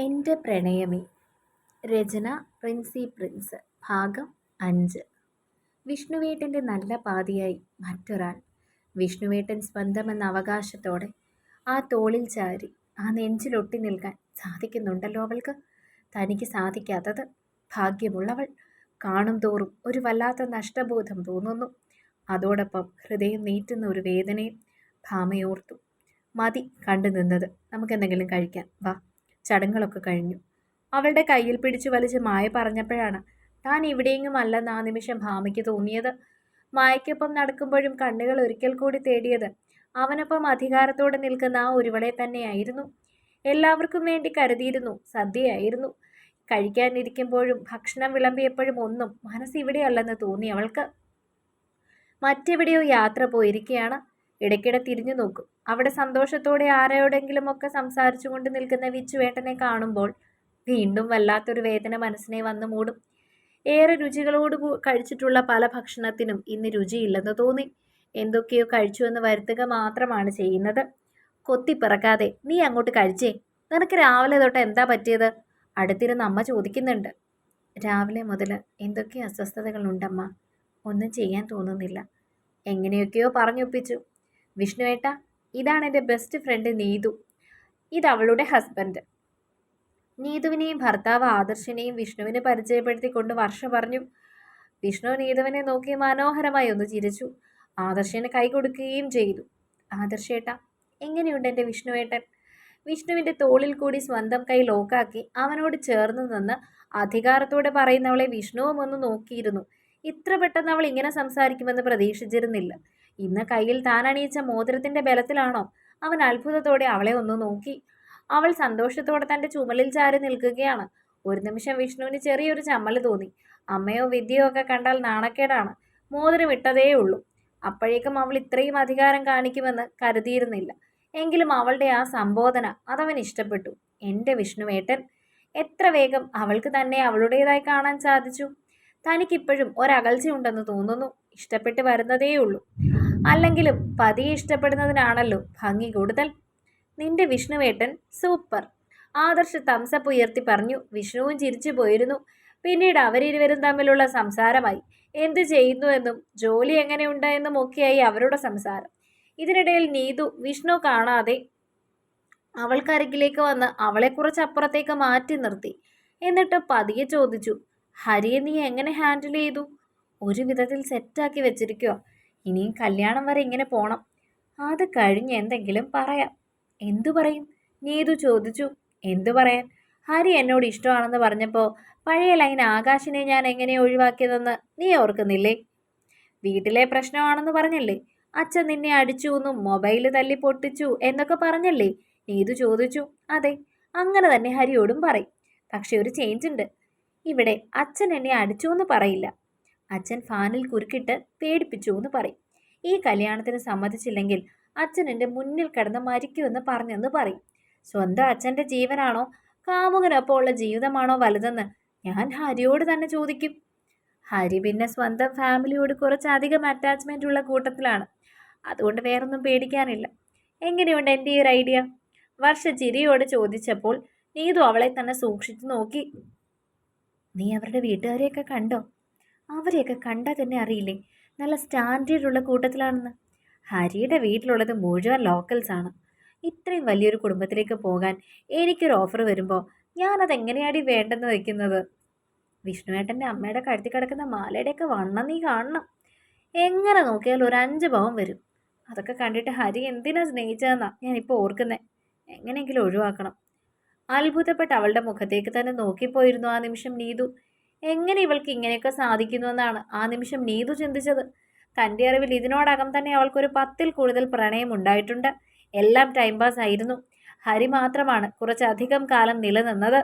എന്റെ പ്രണയമേ. രചന പ്രിൻസി പ്രിൻസ്. ഭാഗം അഞ്ച്. വിഷ്ണുവേട്ടന്റെ നല്ല പാതിയായി മറ്റൊരാൾ. വിഷ്ണുവേട്ടൻ സ്വന്തമെന്ന അവകാശത്തോടെ ആ തോളിൽ ചാരി ആ നെഞ്ചിലൊട്ടി നിൽക്കാൻ സാധിക്കുന്നുണ്ടല്ലോ അവൾക്ക്. തനിക്ക് സാധിക്കാത്തത് ഭാഗ്യമുള്ളവൾ. കാണും തോറും ഒരു വല്ലാത്ത നഷ്ടബോധം തോന്നുന്നു. അതോടൊപ്പം ഹൃദയം നീറ്റുന്ന ഒരു വേദനയും ഭാമയോർത്തു. മതി കണ്ടു നിന്നത് നമുക്കെന്തെങ്കിലും കഴിക്കാം. വാ. ചടങ്ങുകളൊക്കെ കഴിഞ്ഞു. അവളുടെ കയ്യിൽ പിടിച്ചു വലിച്ച് മായ പറഞ്ഞപ്പോഴാണ് താൻ ഇവിടെയെങ്കിലും അല്ലെന്ന് ആ നിമിഷം ഭാമയ്ക്ക് തോന്നിയത്. മായയ്ക്കൊപ്പം നടക്കുമ്പോഴും കണ്ണുകൾ ഒരിക്കൽ കൂടി തേടിയത് അവനൊപ്പം അധികാരത്തോടെ നിൽക്കുന്ന ആ ഒരുവളെ തന്നെയായിരുന്നു. എല്ലാവർക്കും വേണ്ടി കരുതിയിരുന്നു സദ്യയായിരുന്നു കഴിക്കാനിരിക്കുമ്പോഴും ഭക്ഷണം വിളമ്പിയപ്പോഴും ഒന്നും മനസ്സിവിടെയല്ലെന്ന് തോന്നി അവൾക്ക്. മറ്റെവിടെയോ യാത്ര പോയിരിക്കുകയാണ്. ഇടയ്ക്കിടെ തിരിഞ്ഞു നോക്കും. അവിടെ സന്തോഷത്തോടെ ആരോടെങ്കിലും ഒക്കെ സംസാരിച്ചുകൊണ്ട് നിൽക്കുന്ന വിച്ചുവേട്ടനെ കാണുമ്പോൾ വീണ്ടും വല്ലാത്തൊരു വേദന മനസ്സിനെ വന്നു മൂടും. ഏറെ രുചികളോട് കഴിച്ചിട്ടുള്ള പല ഭക്ഷണത്തിനും ഇന്ന് രുചിയില്ലെന്ന് തോന്നി. എന്തൊക്കെയോ കഴിച്ചുവെന്ന് വരുത്തുക മാത്രമാണ് ചെയ്യുന്നത്. കൊത്തിപ്പിറക്കാതെ നീ അങ്ങോട്ട് കഴിച്ചേ. നിനക്ക് രാവിലെ തൊട്ട് എന്താ പറ്റിയത് അടുത്തിരുന്ന് അമ്മ ചോദിക്കുന്നുണ്ട്. രാവിലെ മുതൽ എന്തൊക്കെ അസ്വസ്ഥതകളുണ്ടമ്മ. ഒന്നും ചെയ്യാൻ തോന്നുന്നില്ല. എങ്ങനെയൊക്കെയോ പറഞ്ഞൊപ്പിച്ചു. വിഷ്ണുവേട്ട ഇതാണ് എന്റെ ബെസ്റ്റ് ഫ്രണ്ട് നീതു. ഇത് അവളുടെ ഹസ്ബൻഡ് നീതുവിനെയും ഭർത്താവ് ആദർശിനെയും വിഷ്ണുവിനെ പരിചയപ്പെടുത്തിക്കൊണ്ട് വർഷ പറഞ്ഞു വിഷ്ണു നീതുവിനെ നോക്കി മനോഹരമായി ഒന്ന് ചിരിച്ചു. ആദർശന് കൈ കൊടുക്കുകയും ചെയ്തു. ആദർശേട്ട എങ്ങനെയുണ്ട് എന്റെ വിഷ്ണുവേട്ടൻ? വിഷ്ണുവിന്റെ തോളിൽ കൂടി സ്വന്തം കൈ ലോക്കാക്കി അവനോട് ചേർന്ന് നിന്ന് അധികാരത്തോടെ പറയുന്നവളെ വിഷ്ണുവും ഒന്ന് നോക്കിയിരുന്നു. ഇത്ര പെട്ടെന്ന് അവൾ ഇങ്ങനെ സംസാരിക്കുമെന്ന് പ്രതീക്ഷിച്ചിരുന്നില്ല. ഇന്ന് കയ്യിൽ താൻ അണിയിച്ച മോതിരത്തിന്റെ ബലത്തിലാണോ? അവൻ അത്ഭുതത്തോടെ അവളെ ഒന്ന് നോക്കി. അവൾ സന്തോഷത്തോടെ തന്റെ ചുമലിൽ ചാരി നിൽക്കുകയാണ്. ഒരു നിമിഷം വിഷ്ണുവിന് ചെറിയൊരു ചമ്മൽ തോന്നി. അമ്മയോ വിദ്യയോ ഒക്കെ കണ്ടാൽ നാണക്കേടാണ്. മോതിരം ഇട്ടതേ ഉള്ളൂ. അപ്പോഴേക്കും അവൾ ഇത്രയും അധികാരം കാണിക്കുമെന്ന് കരുതിയിരുന്നില്ല. എങ്കിലും അവളുടെ ആ സംബോധന അതവൻ ഇഷ്ടപ്പെട്ടു. എന്റെ വിഷ്ണുവേട്ടൻ എത്ര വേഗം അവൾക്ക് തന്നെ അവളുടേതായി കാണാൻ സാധിച്ചു? തനിക്കിപ്പോഴും ഒരകൽച്ചയുണ്ടെന്ന് തോന്നുന്നു. ഇഷ്ടപ്പെട്ട് വരുന്നതേയുള്ളൂ. അല്ലെങ്കിലും പതിയെ ഇഷ്ടപ്പെടുന്നതിനാണല്ലോ ഭംഗി കൂടുതൽ. നിന്റെ വിഷ്ണുവേട്ടൻ സൂപ്പർ. ആദർശ് തംസപ്പ് ഉയർത്തി പറഞ്ഞു. വിഷ്ണുവും ചിരിച്ചു പോയിരുന്നു. പിന്നീട് അവരിരുവരും തമ്മിലുള്ള സംസാരമായി. എന്തു ചെയ്യുന്നുവെന്നും ജോലി എങ്ങനെയുണ്ട് എന്നും ഒക്കെയായി അവരുടെ സംസാരം. ഇതിനിടയിൽ നീതു വിഷ്ണു കാണാതെ അവൾക്കരികിലേക്ക് വന്ന് അവളെ കുറച്ച് അപ്പുറത്തേക്ക് മാറ്റി നിർത്തി. എന്നിട്ട് പതിയെ ചോദിച്ചു ഹരിയെ നീ എങ്ങനെ ഹാൻഡിൽ ചെയ്തു? ഒരു വിധത്തിൽ സെറ്റാക്കി വെച്ചിരിക്കോ ഇനിയും കല്യാണം വരെ ഇങ്ങനെ പോണം. അത് കഴിഞ്ഞ് എന്തെങ്കിലും പറയാം. എന്തു പറയും? നീതു ചോദിച്ചു. എന്തു പറയാൻ? ഹരി എന്നോട് ഇഷ്ടമാണെന്ന് പറഞ്ഞപ്പോൾ പഴയ ലൈൻ ആകാശിനെ ഞാൻ എങ്ങനെ ഒഴിവാക്കിയതെന്ന് നീ ഓർക്കുന്നില്ലേ? വീട്ടിലെ പ്രശ്നമാണെന്ന് പറഞ്ഞല്ലേ? അച്ഛൻ നിന്നെ അടിച്ചു എന്നും മൊബൈൽ തല്ലി പൊട്ടിച്ചു എന്നൊക്കെ പറഞ്ഞല്ലേ? നീതു ചോദിച്ചു. അതെ അങ്ങനെ തന്നെ ഹരിയോടും പറയും. പക്ഷെ ഒരു ചേഞ്ച് ഉണ്ട്. ഇവിടെ അച്ഛൻ എന്നെ അടിച്ചു എന്ന് പറയില്ല. അച്ഛൻ ഫാനിൽ കുരുക്കിട്ട് പേടിപ്പിച്ചു എന്ന് പറയും. ഈ കല്യാണത്തിന് സമ്മതിച്ചില്ലെങ്കിൽ അച്ഛൻ എന്റെ മുന്നിൽ കിടന്ന് മരിക്കുമെന്ന് പറഞ്ഞെന്ന് പറയും. സ്വന്തം അച്ഛന്റെ ജീവനാണോ? കാമുകനൊപ്പം ഉള്ള ജീവിതമാണോ വലുതെന്ന് ഞാൻ ഹരിയോട് തന്നെ ചോദിക്കും. ഹരി പിന്നെ സ്വന്തം ഫാമിലിയോട് കുറച്ചധികം അറ്റാച്ച്മെന്റ് ഉള്ള കൂട്ടത്തിലാണ്. അതുകൊണ്ട് വേറൊന്നും പേടിക്കാനില്ല. എങ്ങനെയുണ്ട് എന്റെ ഈ ഒരു ഐഡിയ? വർഷ ചിരിയോട് ചോദിച്ചപ്പോൾ നീതു അവളെ തന്നെ സൂക്ഷിച്ചു നോക്കി. നീ അവരുടെ വീട്ടുകാരെയൊക്കെ കണ്ടോ? അവരെയൊക്കെ കണ്ടാൽ തന്നെ അറിയില്ലേ? നല്ല സ്റ്റാൻഡേർഡുള്ള കൂട്ടത്തിലാണെന്ന്. ഹരിയുടെ വീട്ടിലുള്ളത് മുഴുവൻ ലോക്കൽസാണ് ഇത്രയും വലിയൊരു കുടുംബത്തിലേക്ക് പോകാൻ എനിക്കൊരു ഓഫർ വരുമ്പോൾ ഞാനത് എങ്ങനെയാടി വേണ്ടെന്ന് വയ്ക്കുന്നത് വിഷ്ണുവേട്ടന്റെ അമ്മയുടെ കഴുത്തി കിടക്കുന്ന മാലയുടെയൊക്കെ വണ്ണം നീ കാണണം. എങ്ങനെ നോക്കിയാലും ഒരു അഞ്ച് ഭവം വരും. അതൊക്കെ കണ്ടിട്ട് ഹരി എന്തിനാ സ്നേഹിച്ചതെന്നാ ഞാനിപ്പോൾ ഓർക്കുന്നത് എങ്ങനെയെങ്കിലും ഒഴിവാക്കണം. അത്ഭുതപ്പെട്ട് അവളുടെ മുഖത്തേക്ക് തന്നെ നോക്കിപ്പോയിരുന്നു ആ നിമിഷം നീതു. എങ്ങനെ ഇവൾക്ക് ഇങ്ങനെയൊക്കെ സാധിക്കുന്നുവെന്നാണ് ആ നിമിഷം നീതു ചിന്തിച്ചത്. തന്റെ അറിവിൽ ഇതിനോടകം തന്നെ അവൾക്കൊരു പത്തിൽ കൂടുതൽ പ്രണയം ഉണ്ടായിട്ടുണ്ട്. എല്ലാം ടൈം പാസ് ആയിരുന്നു. ഹരി മാത്രമാണ് കുറച്ചധികം കാലം നിലനിന്നത്.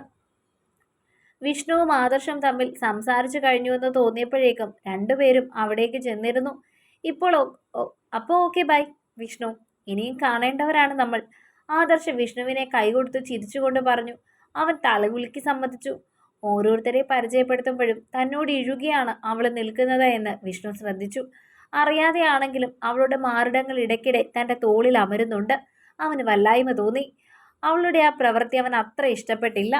വിഷ്ണുവും ആദർശം തമ്മിൽ സംസാരിച്ചു കഴിഞ്ഞുവെന്ന് തോന്നിയപ്പോഴേക്കും രണ്ടുപേരും അവിടേക്ക് ചെന്നിരുന്നു. ഇപ്പോൾ അപ്പോൾ ഓക്കെ ബൈ വിഷ്ണു ഇനിയും കാണേണ്ടവരാണ് നമ്മൾ. ആദർശ് വിഷ്ണുവിനെ കൈകൊടുത്ത് ചിരിച്ചുകൊണ്ട് പറഞ്ഞു. അവൻ തലകുലുക്കി സമ്മതിച്ചു. ഓരോരുത്തരെ പരിചയപ്പെടുത്തുമ്പോഴും തന്നോട് ഇഴുകിയാണ് അവൾ നിൽക്കുന്നത് എന്ന് വിഷ്ണു ശ്രദ്ധിച്ചു. അറിയാതെയാണെങ്കിലും അവളുടെ മാറിടങ്ങൾ ഇടയ്ക്കിടെ തന്റെ തോളിൽ അമരുന്നുണ്ട്. അവന് വല്ലായ്മ തോന്നി. അവളുടെ ആ പ്രവൃത്തി അവൻ അത്ര ഇഷ്ടപ്പെട്ടില്ല.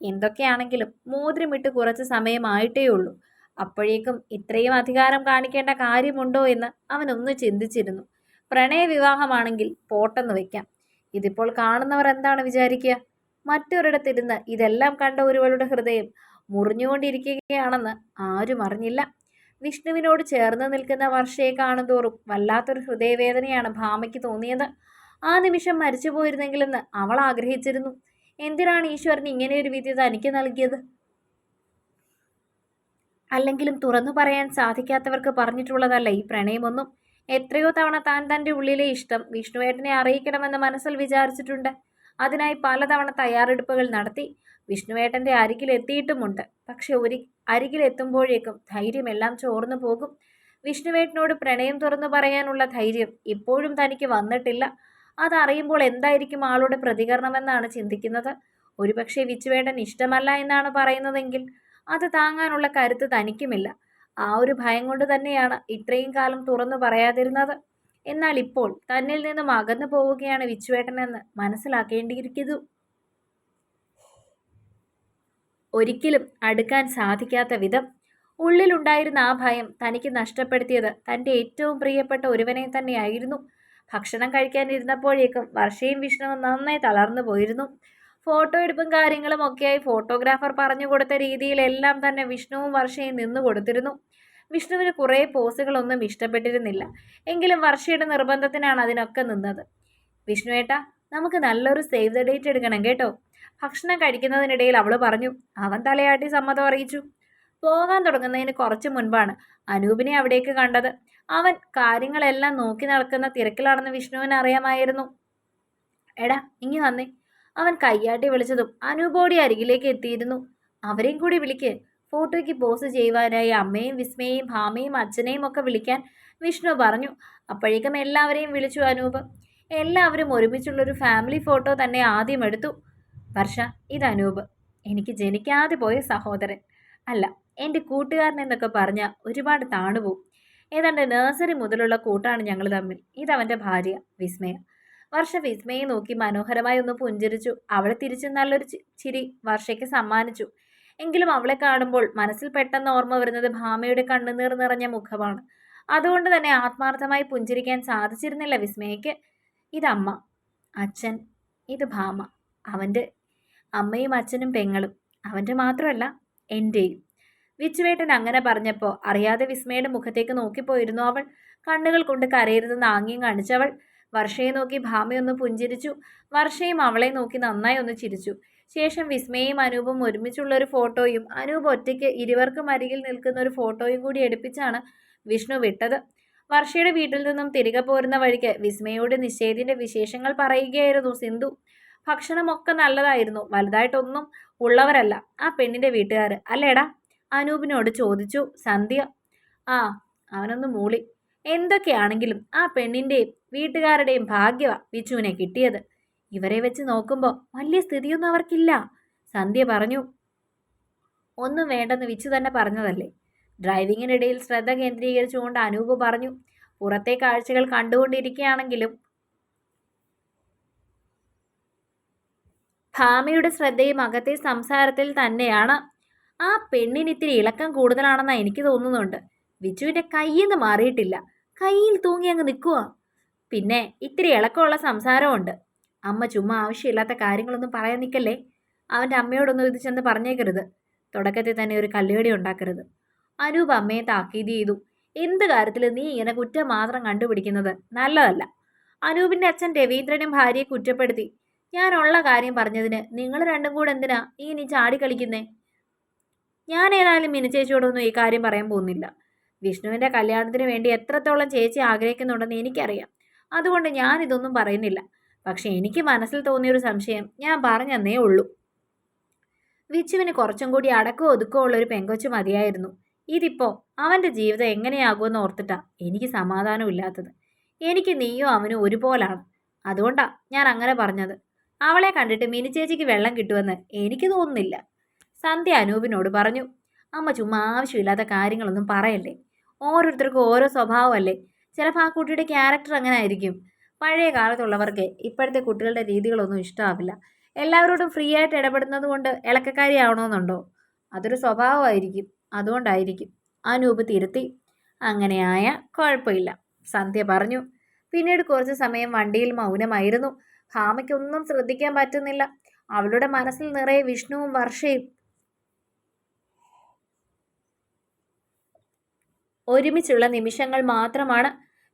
എന്തൊക്കെയാണെങ്കിലും മോതിരമിട്ട് കുറച്ച് സമയമായിട്ടേ ഉള്ളൂ. അപ്പോഴേക്കും ഇത്രയും അധികാരം കാണിക്കേണ്ട കാര്യമുണ്ടോ എന്ന് അവനൊന്ന് ചിന്തിച്ചിരുന്നു. പ്രണയവിവാഹമാണെങ്കിൽ പോട്ടെന്ന് വയ്ക്കാം. ഇതിപ്പോൾ കാണുന്നവർ എന്താണ് വിചാരിക്കുക? മറ്റൊരിടത്തിരുന്ന് ഇതെല്ലാം കണ്ട ഒരുവളുടെ ഹൃദയം മുറിഞ്ഞുകൊണ്ടിരിക്കുകയാണെന്ന് ആരും അറിഞ്ഞില്ല. വിഷ്ണുവിനോട് ചേർന്ന് നിൽക്കുന്ന വർഷയെ കാണുന്തോറും വല്ലാത്തൊരു ഹൃദയവേദനയാണ് ഭാമയ്ക്ക് തോന്നിയത്. ആ നിമിഷം മരിച്ചു പോയിരുന്നെങ്കിലെന്ന് അവൾ ആഗ്രഹിച്ചിരുന്നു. എന്തിനാണ് ഈശ്വരൻ ഇങ്ങനെയൊരു വിധി തനിക്ക് നൽകിയത്? അല്ലെങ്കിലും തുറന്നു പറയാൻ സാധിക്കാത്തവർക്ക് പറഞ്ഞിട്ടുള്ളതല്ല ഈ പ്രണയമൊന്നും. എത്രയോ തവണ താൻ തന്റെ ഉള്ളിലെ ഇഷ്ടം വിഷ്ണുവേട്ടനെ അറിയിക്കണമെന്ന് മനസ്സിൽ വിചാരിച്ചിട്ടുണ്ട്. അതിനായി പലതവണ തയ്യാറെടുപ്പുകൾ നടത്തി വിഷ്ണുവേട്ടന്റെ അരികിലെത്തിയിട്ടുമുണ്ട് പക്ഷെ ഒരു അരികിലെത്തുമ്പോഴേക്കും ധൈര്യമെല്ലാം ചോർന്നു പോകും. വിഷ്ണുവേട്ടനോട് പ്രണയം തുറന്നു പറയാനുള്ള ധൈര്യം ഇപ്പോഴും തനിക്ക് വന്നിട്ടില്ല. അതറിയുമ്പോൾ എന്തായിരിക്കും ആളുടെ പ്രതികരണമെന്നാണ് ചിന്തിക്കുന്നത്. ഒരുപക്ഷെ വിച്ചുവേട്ടൻ ഇഷ്ടമല്ല എന്നാണ് പറയുന്നതെങ്കിൽ അത് താങ്ങാനുള്ള കരുത്ത് തനിക്കുമില്ല. ആ ഒരു ഭയം കൊണ്ട് തന്നെയാണ് ഇത്രയും കാലം തുറന്നു പറയാതിരുന്നത്. എന്നാൽ ഇപ്പോൾ തന്നിൽ നിന്നും അകന്നു പോവുകയാണ് വിച്ചുവേട്ടനെന്ന് മനസ്സിലാക്കേണ്ടിയിരിക്കുന്നു. ഒരിക്കലും അടുക്കാൻ സാധിക്കാത്ത വിധം ഉള്ളിലുണ്ടായിരുന്ന ആ ഭയം തനിക്ക് നഷ്ടപ്പെടുത്തിയത് തന്റെ ഏറ്റവും പ്രിയപ്പെട്ട ഒരുവനെ തന്നെയായിരുന്നു. ഭക്ഷണം കഴിക്കാനിരുന്നപ്പോഴേക്കും വർഷയും വിഷ്ണുവും നന്നായി തളർന്നു പോയിരുന്നു. ഫോട്ടോ എടുപ്പും കാര്യങ്ങളും ഒക്കെയായി ഫോട്ടോഗ്രാഫർ പറഞ്ഞു കൊടുത്ത രീതിയിലെല്ലാം തന്നെ വിഷ്ണുവും വർഷയും നിന്നു കൊടുത്തിരുന്നു. വിഷ്ണുവിന് കുറേ പോസുകളൊന്നും ഇഷ്ടപ്പെട്ടിരുന്നില്ല. എങ്കിലും വർഷയുടെ നിർബന്ധത്തിനാണ് അതിനൊക്കെ നിന്നത്. വിഷ്ണുവേട്ട നമുക്ക് നല്ലൊരു സേവ് ദ ഡേറ്റ് എടുക്കണം കേട്ടോ. ഭക്ഷണം കഴിക്കുന്നതിനിടയിൽ അവൾ പറഞ്ഞു അവൻ തലയാട്ടി സമ്മതം അറിയിച്ചു. പോകാൻ തുടങ്ങുന്നതിന് കുറച്ച് മുൻപാണ് അനൂപിനെ അവിടേക്ക് കണ്ടത്. അവൻ കാര്യങ്ങളെല്ലാം നോക്കി നടക്കുന്ന തിരക്കിലാണെന്ന് വിഷ്ണുവിന് അറിയാമായിരുന്നു. എടാ ഇങ്ങി വന്നേ. അവൻ കയ്യാട്ടി വിളിച്ചതും അനൂപോടി അരികിലേക്ക് എത്തിയിരുന്നു. അവരെയും കൂടി വിളിക്ക്. ഫോട്ടോയ്ക്ക് പോസ് ചെയ്യുവാനായി അമ്മയും വിസ്മയെയും ഭാമയും അച്ഛനെയും ഒക്കെ വിളിക്കാൻ വിഷ്ണു പറഞ്ഞു. അപ്പോഴേക്കും എല്ലാവരെയും വിളിച്ചു അനൂപ്. എല്ലാവരും ഒരുമിച്ചുള്ളൊരു ഫാമിലി ഫോട്ടോ തന്നെ ആദ്യം എടുത്തു. വർഷ ഇത് അനൂപ്. എനിക്ക് ജനിക്കാതെ പോയ സഹോദരൻ. അല്ല എന്റെ കൂട്ടുകാരൻ എന്നൊക്കെ പറഞ്ഞാൽ ഒരുപാട് താണുപോകും ഏതാണ്ട് നഴ്സറി മുതലുള്ള കൂട്ടാണ് ഞങ്ങൾ തമ്മിൽ. ഇതവന്റെ ഭാര്യ വിസ്മയ. വർഷ വിസ്മയെ നോക്കി മനോഹരമായി ഒന്ന് പുഞ്ചിരിച്ചു. അവളെ തിരിച്ചു നല്ലൊരു ചിരി വർഷയ്ക്ക് സമ്മാനിച്ചു. എങ്കിലും അവളെ കാണുമ്പോൾ മനസ്സിൽ പെട്ടെന്ന് ഓർമ്മ വരുന്നത് ഭാമയുടെ കണ്ണുനീർ നിറഞ്ഞ മുഖമാണ്. അതുകൊണ്ട് തന്നെ ആത്മാർത്ഥമായി പുഞ്ചിരിക്കാൻ സാധിച്ചിരുന്നില്ല വിസ്മയയ്ക്ക്. ഇതമ്മ. അച്ഛൻ. ഇത് ഭാമ. അവന്റെ. അമ്മയും അച്ഛനും പെങ്ങളും. അവന്റെ മാത്രമല്ല എന്റെയും. വിച്ചുവേട്ടൻ അങ്ങനെ പറഞ്ഞപ്പോൾ അറിയാതെ വിസ്മയുടെ മുഖത്തേക്ക് നോക്കിപ്പോയിരുന്നു അവൾ. കണ്ണുകൾ കൊണ്ട് കരയരുതെന്ന് ആംഗ്യം കാണിച്ചവൾ. വർഷയെ നോക്കി ഭാമയൊന്ന് പുഞ്ചിരിച്ചു. വർഷയും അവളെ നോക്കി നന്നായി ഒന്ന് ചിരിച്ചു. ശേഷം വിസ്മയും അനൂപും ഒരുമിച്ചുള്ള ഒരു ഫോട്ടോയും അനൂപ് ഒറ്റയ്ക്ക് ഇരുവർക്കും അരികിൽ നിൽക്കുന്ന ഒരു ഫോട്ടോയും കൂടി എടുപ്പിച്ചാണ് വിഷ്ണു വിട്ടത്. വർഷയുടെ വീട്ടിൽ നിന്നും തിരികെ പോരുന്ന വഴിക്ക് വിസ്മയോട് നിഷേധിന്റെ വിശേഷങ്ങൾ പറയുകയായിരുന്നു സിന്ധു. ഭക്ഷണമൊക്കെ നല്ലതായിരുന്നു വലുതായിട്ടൊന്നും ഉള്ളവരല്ല. ആ പെണ്ണിന്റെ വീട്ടുകാർ അല്ലേടാ? അനൂപിനോട് ചോദിച്ചു സന്ധ്യ. ആ അവനൊന്ന് മൂളി. എന്തൊക്കെയാണെങ്കിലും ആ പെണ്ണിന്റെയും വീട്ടുകാരുടെയും ഭാഗ്യവ വിച്ചുവിനെ കിട്ടിയത്. ഇവരെ വെച്ച് നോക്കുമ്പോൾ വലിയ സ്ഥിതിയൊന്നും അവർക്കില്ല. സന്ധ്യ പറഞ്ഞു ഒന്നും വേണ്ടെന്ന് വിച്ചു തന്നെ പറഞ്ഞതല്ലേ? ഡ്രൈവിങ്ങിനിടയിൽ ശ്രദ്ധ കേന്ദ്രീകരിച്ചുകൊണ്ട് അനൂപ് പറഞ്ഞു പുറത്തെ കാഴ്ചകൾ കണ്ടുകൊണ്ടിരിക്കുകയാണെങ്കിലും ഭാമയുടെ ശ്രദ്ധയും അകത്തെ സംസാരത്തിൽ തന്നെയാണ്. ആ പെണ്ണിന് ഇത്തിരി ഇളക്കം കൂടുതലാണെന്നാണ് എനിക്ക് തോന്നുന്നുണ്ട്. വിച്ചുവിന്റെ കയ്യിൽ മാറിയിട്ടില്ല. കയ്യിൽ തൂങ്ങി അങ്ങ് നിൽക്കുക പിന്നെ ഇത്തിരി ഇളക്കമുള്ള സംസാരമുണ്ട്. അമ്മ ചുമ്മാ ആവശ്യമില്ലാത്ത കാര്യങ്ങളൊന്നും പറയാൻ നിൽക്കല്ലേ അവന്റെ അമ്മയോടൊന്നും ഇത് ചെന്ന് പറഞ്ഞേക്കരുത്. തുടക്കത്തിൽ തന്നെ ഒരു കല്ലുകടി ഉണ്ടാക്കരുത്. അനൂപ് അമ്മയെ താക്കീത് ചെയ്തു. എന്ത് കാര്യത്തിൽ നീ ഇങ്ങനെ കുറ്റം മാത്രം കണ്ടുപിടിക്കുന്നത്? നല്ലതല്ല. അനൂപിന്റെ അച്ഛൻ രവീന്ദ്രനും ഭാര്യയെ കുറ്റപ്പെടുത്തി. ഞാനുള്ള കാര്യം പറഞ്ഞതിന് നിങ്ങൾ രണ്ടും കൂടെ എന്തിനാ ഈ നീ ചാടി കളിക്കുന്നേ? ഞാൻ ഏതായാലും മിനിച്ചേച്ചിയോടൊന്നും ഈ കാര്യം പറയാൻ പോകുന്നില്ല. വിഷ്ണുവിന്റെ കല്യാണത്തിന് വേണ്ടി എത്രത്തോളം ചേച്ചി ആഗ്രഹിക്കുന്നുണ്ടെന്ന് എനിക്കറിയാം. അതുകൊണ്ട് ഞാനിതൊന്നും പറയുന്നില്ല. പക്ഷെ എനിക്ക് മനസ്സിൽ തോന്നിയൊരു സംശയം. ഞാൻ പറഞ്ഞെന്നേ ഉള്ളൂ. വിച്ചുവിന് കുറച്ചും കൂടി അടക്കോ ഒതുക്കോ ഉള്ളൊരു പെങ്കൊച്ചു മതിയായിരുന്നു. ഇതിപ്പോ അവന്റെ ജീവിതം എങ്ങനെയാകുമെന്ന് ഓർത്തിട്ടാ എനിക്ക് സമാധാനമില്ലാത്തത് എനിക്ക് നീയോ അവനും ഒരുപോലാണ്. അതുകൊണ്ടാ ഞാൻ അങ്ങനെ പറഞ്ഞത്. അവളെ കണ്ടിട്ട് മിനി ചേച്ചിക്ക് വെള്ളം കിട്ടുമെന്ന് എനിക്ക് തോന്നുന്നില്ല. സന്ധ്യ അനൂപിനോട് പറഞ്ഞു അമ്മ ചുമ്മാ ആവശ്യമില്ലാത്ത കാര്യങ്ങളൊന്നും പറയല്ലേ? ഓരോരുത്തർക്കും ഓരോ സ്വഭാവമല്ലേ? ചിലപ്പോൾ ആ കുട്ടിയുടെ ക്യാരക്ടർ അങ്ങനെ ആയിരിക്കും. പഴയ കാലത്തുള്ളവർക്ക് ഇപ്പോഴത്തെ കുട്ടികളുടെ രീതികളൊന്നും ഇഷ്ടമാവില്ല എല്ലാവരോടും ഫ്രീ ആയിട്ട് ഇടപെടുന്നത് കൊണ്ട് ഇളക്കക്കാരിയാവണമെന്നുണ്ടോ അതൊരു സ്വഭാവമായിരിക്കും. അതുകൊണ്ടായിരിക്കും അനൂപ് തിരുത്തി. അങ്ങനെയായ കുഴപ്പമില്ല. സന്ധ്യ പറഞ്ഞു. പിന്നീട് കുറച്ച് സമയം വണ്ടിയിൽ മൗനമായിരുന്നു. ഭാമയ്ക്കൊന്നും ശ്രദ്ധിക്കാൻ പറ്റുന്നില്ല. അവളുടെ മനസ്സിൽ നിറയെ വിഷ്ണുവും വർഷയും. ഒരുമിച്ചുള്ള നിമിഷങ്ങൾ മാത്രമാണ്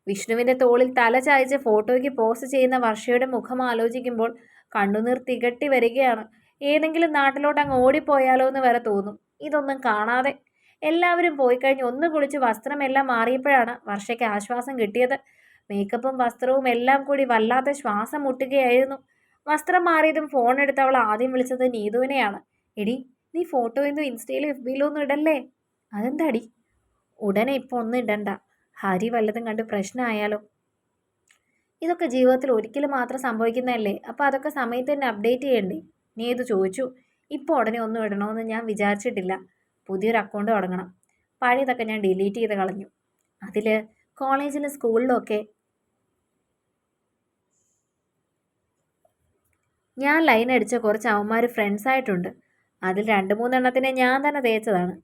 വിഷ്ണുവിന്റെ തോളിൽ തല ചായച്ച് ഫോട്ടോയ്ക്ക് പോസ്റ്റ് ചെയ്യുന്ന വർഷയുടെ മുഖം ആലോചിക്കുമ്പോൾ കണ്ണുനീർ തികട്ടി വരികയാണ്. ഏതെങ്കിലും നാട്ടിലോട്ട് അങ്ങ് ഓടിപ്പോയാലോ എന്ന് വരെ തോന്നും. ഇതൊന്നും കാണാതെ. എല്ലാവരും പോയി കഴിഞ്ഞ് ഒന്ന് കുളിച്ച് വസ്ത്രമെല്ലാം മാറിയപ്പോഴാണ് വർഷയ്ക്ക് ആശ്വാസം കിട്ടിയത്. മേക്കപ്പും വസ്ത്രവും എല്ലാം കൂടി വല്ലാത്ത ശ്വാസം മുട്ടുകയായിരുന്നു. വസ്ത്രം മാറിയതും ഫോൺ എടുത്ത് അവൾ ആദ്യം വിളിച്ചത് നീതുവിനെയാണ്. എടി നീ ഫോട്ടോ എന്തോ ഇൻസ്റ്റയിലും എഫ് ബിയിലോ ഒന്നും ഇടല്ലേ? അതെന്താടി? ഉടനെ ഇപ്പോൾ ഒന്നും ഇടണ്ട. ഹരി വല്ലതും കണ്ട് പ്രശ്നമായാലോ? ഇതൊക്കെ ജീവിതത്തിൽ ഒരിക്കലും മാത്രം സംഭവിക്കുന്നതല്ലേ? അപ്പോൾ അതൊക്കെ സമയത്ത് തന്നെ അപ്ഡേറ്റ് ചെയ്യണ്ടേ? നീ ഇത് ചോദിച്ചു. ഇപ്പോൾ ഉടനെ ഒന്നും ഇടണമെന്ന് ഞാൻ വിചാരിച്ചിട്ടില്ല. പുതിയൊരു അക്കൗണ്ട് തുടങ്ങണം. പഴയതൊക്കെ ഞാൻ ഡിലീറ്റ് ചെയ്ത് കളഞ്ഞു. അതിൽ കോളേജിലും സ്കൂളിലും ഒക്കെ ഞാൻ ലൈൻ അടിച്ച കുറച്ച് അവന്മാർ ഫ്രണ്ട്സ് ആയിട്ടുണ്ട്. അതിൽ രണ്ട് മൂന്നെണ്ണത്തിനെ ഞാൻ തന്നെ തേച്ചതാണ്.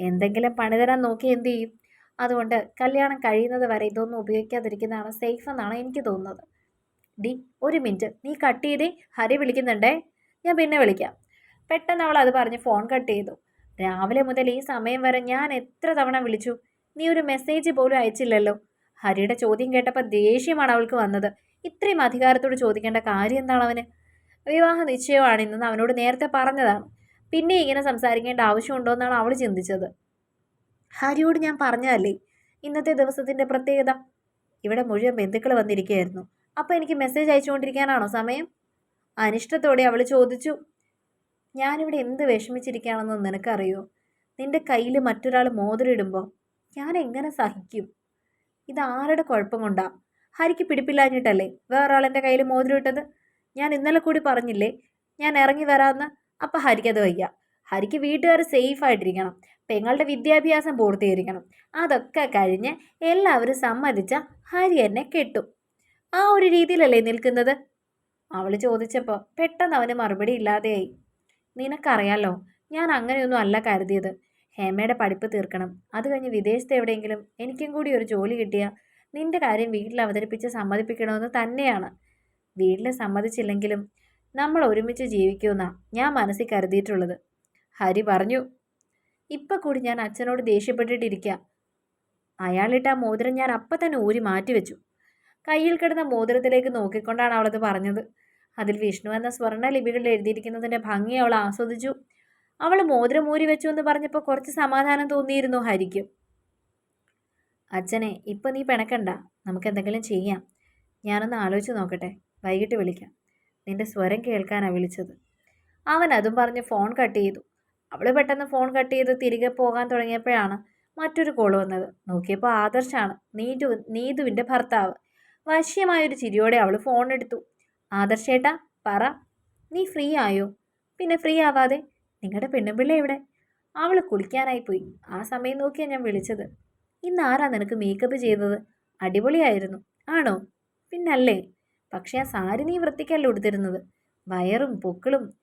എന്തെങ്കിലും പണിതരാൻ നോക്കി എന്ത് ചെയ്യും? അതുകൊണ്ട് കല്യാണം കഴിയുന്നത് വരെ ഇതൊന്നും ഉപയോഗിക്കാതിരിക്കുന്നതാണ് സേഫ് എന്നാണ് എനിക്ക് തോന്നുന്നത്. ഡി ഒരു മിനിറ്റ്. നീ കട്ട് ചെയ്തേ? ഹരി വിളിക്കുന്നുണ്ടേ. ഞാൻ പിന്നെ വിളിക്കാം. പെട്ടെന്ന് അവൾ അത് പറഞ്ഞ് ഫോൺ കട്ട് ചെയ്തു. രാവിലെ മുതൽ ഈ സമയം വരെ ഞാൻ എത്ര തവണ വിളിച്ചു? നീ ഒരു മെസ്സേജ് പോലും അയച്ചില്ലല്ലോ. ഹരിയുടെ ചോദ്യം കേട്ടപ്പോൾ ദേഷ്യമാണ് അവൾക്ക് വന്നത്. ഇത്രയും അധികാരത്തോട് ചോദിക്കേണ്ട കാര്യം എന്താണ് അവന്? വിവാഹ നിശ്ചയമാണ് ഇന്നെന്ന് അവനോട് നേരത്തെ പറഞ്ഞതാണ്. പിന്നെ ഇങ്ങനെ സംസാരിക്കേണ്ട ആവശ്യമുണ്ടോ എന്നാണ് അവൾ ചിന്തിച്ചത്. ഹരിയോട് ഞാൻ പറഞ്ഞതല്ലേ? ഇന്നത്തെ ദിവസത്തിന്റെ പ്രത്യേകത. ഇവിടെ മുഴുവൻ ബന്ധുക്കൾ വന്നിരിക്കുകയായിരുന്നു. അപ്പോൾ എനിക്ക് മെസ്സേജ് അയച്ചുകൊണ്ടിരിക്കാനാണോ സമയം? അനിഷ്ടത്തോടെ അവൾ ചോദിച്ചു ഞാനിവിടെ എന്ത് വിഷമിച്ചിരിക്കുകയാണെന്ന് നിനക്കറിയോ? നിന്റെ കയ്യിൽ മറ്റൊരാൾ മോതിരിടുമ്പോൾ ഞാൻ എങ്ങനെ സഹിക്കും? ഇത് ആരുടെ കുഴപ്പം കൊണ്ടാ? ഹരിക്ക് പിടിപ്പില്ലാഞ്ഞിട്ടല്ലേ വേറെ ആളെന്റെ കയ്യിൽ മോതിരിട്ടത്? ഞാൻ ഇന്നലെ കൂടി പറഞ്ഞില്ലേ ഞാൻ ഇറങ്ങി വരാമെന്ന് അപ്പം ഹരിക്കത് വയ്യ. ഹരിക്ക് വീട്ടുകാർ സേഫ് ആയിട്ടിരിക്കണം. പെങ്ങളുടെ വിദ്യാഭ്യാസം പൂർത്തീകരിക്കണം. അതൊക്കെ കഴിഞ്ഞ് എല്ലാവരും സമ്മതിച്ച ഹരി എന്നെ കെട്ടും. ആ ഒരു രീതിയിലല്ലേ നിൽക്കുന്നത്? അവൾ ചോദിച്ചപ്പോൾ പെട്ടെന്ന് അവന് മറുപടി ഇല്ലാതെയായി. നിനക്കറിയാലോ ഞാൻ അങ്ങനെയൊന്നും അല്ല കരുതിയത്. ഹേമയുടെ പഠിപ്പ് തീർക്കണം. അത് കഴിഞ്ഞ് വിദേശത്ത് എവിടെയെങ്കിലും എനിക്കും കൂടി ഒരു ജോലി കിട്ടിയ നിന്റെ കാര്യം വീട്ടിൽ അവതരിപ്പിച്ച് സമ്മതിപ്പിക്കണമെന്ന് തന്നെയാണ്. വീട്ടിൽ സമ്മതിച്ചില്ലെങ്കിലും നമ്മൾ ഒരുമിച്ച് ജീവിക്കുമെന്നാണ് ഞാൻ മനസ്സിൽ കരുതിയിട്ടുള്ളത്. ഹരി പറഞ്ഞു. ഇപ്പം കൂടി ഞാൻ അച്ഛനോട് ദേഷ്യപ്പെട്ടിട്ടിരിക്കുക അയാളിട്ട ആ മോതിരം ഞാൻ അപ്പം തന്നെ ഊരി മാറ്റിവെച്ചു. കയ്യിൽ കിടന്ന മോതിരത്തിലേക്ക് നോക്കിക്കൊണ്ടാണ് അവളത് പറഞ്ഞത്. അതിൽ വിഷ്ണു എന്ന സ്വർണ ലിപികളിൽ എഴുതിയിരിക്കുന്നതിന്റെ ഭംഗി അവൾ ആസ്വദിച്ചു. അവൾ മോതിരം ഊരി വെച്ചു എന്ന് പറഞ്ഞപ്പോൾ കുറച്ച് സമാധാനം തോന്നിയിരുന്നു ഹരിക്കും. അച്ഛനെ ഇപ്പം നീ പിണക്കണ്ട. നമുക്ക് എന്തെങ്കിലും ചെയ്യാം. ഞാനൊന്ന് ആലോചിച്ച് നോക്കട്ടെ. വൈകിട്ട് വിളിക്കാം. നിന്റെ സ്വരം കേൾക്കാനാണ് വിളിച്ചത്. അവൻ അതും പറഞ്ഞ് ഫോൺ കട്ട് ചെയ്തു. അവൾ പെട്ടെന്ന് ഫോൺ കട്ട് ചെയ്ത് തിരികെ പോകാൻ തുടങ്ങിയപ്പോഴാണ് മറ്റൊരു കോൾ വന്നത്. നോക്കിയപ്പോൾ ആദർശാണ് നീതു നീതുവിന്റെ ഭർത്താവ്. വശ്യമായൊരു ചിരിയോടെ അവൾ ഫോൺ എടുത്തു. ആദർശേട്ടാ പറ നീ ഫ്രീ ആയോ? പിന്നെ ഫ്രീ ആവാതെ നിങ്ങളുടെ പെണ്ണുപിള്ള എവിടെ? അവൾ കുളിക്കാനായി പോയി. ആ സമയം നോക്കിയാണ് ഞാൻ വിളിച്ചത്. ഇന്ന് ആരാ നിനക്ക് മേക്കപ്പ് ചെയ്തത്? അടിപൊളിയായിരുന്നു. ആണോ? പിന്നല്ലേ? പക്ഷേ ആ സാരി നീ വൃത്തിക്കല്ല ഉടുത്തിരുന്നത്? വയറും പൊക്കിളും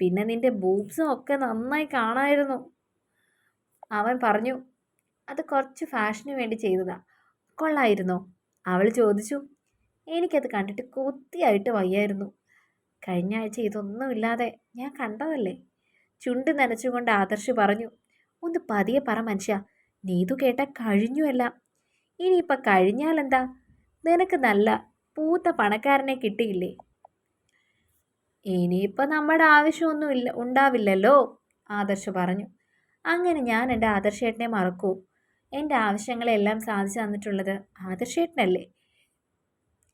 പിന്നെ നിന്റെ ബൂബ്സും ഒക്കെ നന്നായി കാണായിരുന്നു. അവൻ പറഞ്ഞു അത് കുറച്ച് ഫാഷന് വേണ്ടി ചെയ്തതാ. കൊള്ളായിരുന്നോ? അവൾ ചോദിച്ചു എനിക്കത് കണ്ടിട്ട് കൊത്തിയായിട്ട് വയ്യായിരുന്നു. കഴിഞ്ഞ ആഴ്ച ഇതൊന്നുമില്ലാതെ ഞാൻ കണ്ടതല്ലേ? ചുണ്ട് നനച്ചുകൊണ്ട് ആദർശ് പറഞ്ഞു ഒന്ന് പതിയെ പറ മനുഷ്യ നീതു കേട്ട കഴിഞ്ഞുവല്ല ഇനിയിപ്പം കഴിഞ്ഞാലെന്താ? നിനക്ക് നല്ല പൂത്ത പണക്കാരനെ കിട്ടിയില്ലേ? ഇനിയിപ്പോൾ നമ്മുടെ ആവശ്യമൊന്നും ഇല്ല ഉണ്ടാവില്ലല്ലോ ആദർശ് പറഞ്ഞു. അങ്ങനെ ഞാൻ എന്റെ ആദർശേട്ടനെ മറക്കൂ. എന്റെ ആവശ്യങ്ങളെല്ലാം സാധിച്ചു തന്നിട്ടുള്ളത് ആദർശേട്ടനല്ലേ?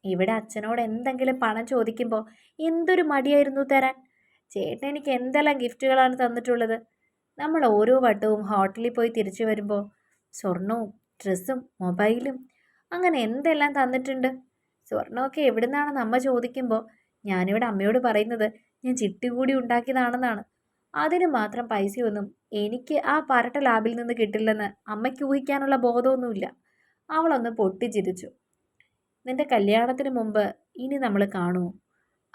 ഇവിടെ അച്ഛനോട് എന്തെങ്കിലും പണം ചോദിക്കുമ്പോൾ എന്തൊരു മടിയായിരുന്നു തരാൻ? ചേട്ടൻ എനിക്ക് എന്തെല്ലാം ഗിഫ്റ്റുകളാണ് തന്നിട്ടുള്ളത്? നമ്മൾ ഓരോ വട്ടവും ഹോട്ടലിൽ പോയി തിരിച്ചു വരുമ്പോൾ സ്വർണവും ഡ്രസ്സും മൊബൈലും അങ്ങനെ എന്തെല്ലാം തന്നിട്ടുണ്ട്? സ്വർണമൊക്കെ എവിടുന്നാണെന്ന് അമ്മ ചോദിക്കുമ്പോൾ ഞാനിവിടെ അമ്മയോട് പറയുന്നത് ഞാൻ ചിട്ടി കൂടി ഉണ്ടാക്കിയതാണെന്നാണ്. അതിന് മാത്രം പൈസയൊന്നും എനിക്ക് ആ പരട്ട ലാബിൽ നിന്ന് കിട്ടില്ലെന്ന് അമ്മയ്ക്ക് ഊഹിക്കാനുള്ള ബോധമൊന്നുമില്ല. അവളൊന്ന് പൊട്ടിച്ചിരിച്ചു. നിന്റെ കല്യാണത്തിന് മുമ്പ് ഇനി നമ്മൾ കാണുമോ?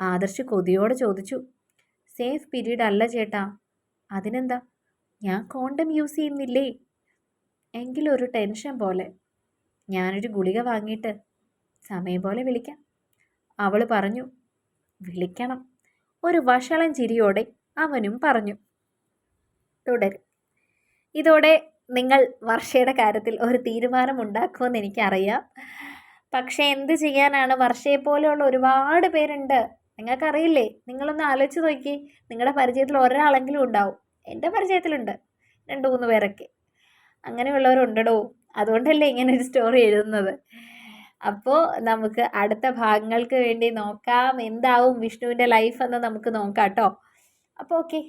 ആദർശ് കൊതിയോടെ ചോദിച്ചു. സേഫ് പീരീഡ് അല്ല ചേട്ടാ. അതിനെന്താ? ഞാൻ കോണ്ടം യൂസ് ചെയ്യുന്നില്ലേ? എങ്കിലൊരു ടെൻഷൻ പോലെ. ഞാനൊരു ഗുളിക വാങ്ങിയിട്ട് സമയം പോലെ വിളിക്കാം. അവൾ പറഞ്ഞു. വിളിക്കണം. ഒരു വഷളം ചിരിയോടെ അവനും പറഞ്ഞു. തുടരും. ഇതോടെ നിങ്ങൾ വർഷയുടെ കാര്യത്തിൽ ഒരു തീരുമാനം ഉണ്ടാക്കുമെന്ന് എനിക്കറിയാം. പക്ഷേ എന്ത് ചെയ്യാനാണ്? വർഷയെ പോലെയുള്ള ഒരുപാട് പേരുണ്ട്. നിങ്ങൾക്കറിയില്ലേ? നിങ്ങളൊന്ന് ആലോചിച്ച് നോക്കി. നിങ്ങളുടെ പരിചയത്തിൽ ഒരാളെങ്കിലും ഉണ്ടാവും. എന്റെ പരിചയത്തിലുണ്ട്. രണ്ട് മൂന്ന് പേരൊക്കെ. അങ്ങനെയുള്ളവരുണ്ടടോ. അതുകൊണ്ടല്ലേ ഇങ്ങനെ ഒരു സ്റ്റോറി എഴുതുന്നത്. അപ്പോൾ നമുക്ക് അടുത്ത ഭാഗങ്ങൾക്ക് വേണ്ടി നോക്കാം. എന്താവും വിഷ്ണുവിന്റെ ലൈഫ് എന്ന് നമുക്ക് നോക്കാം കേട്ടോ അപ്പോൾ ഓക്കെ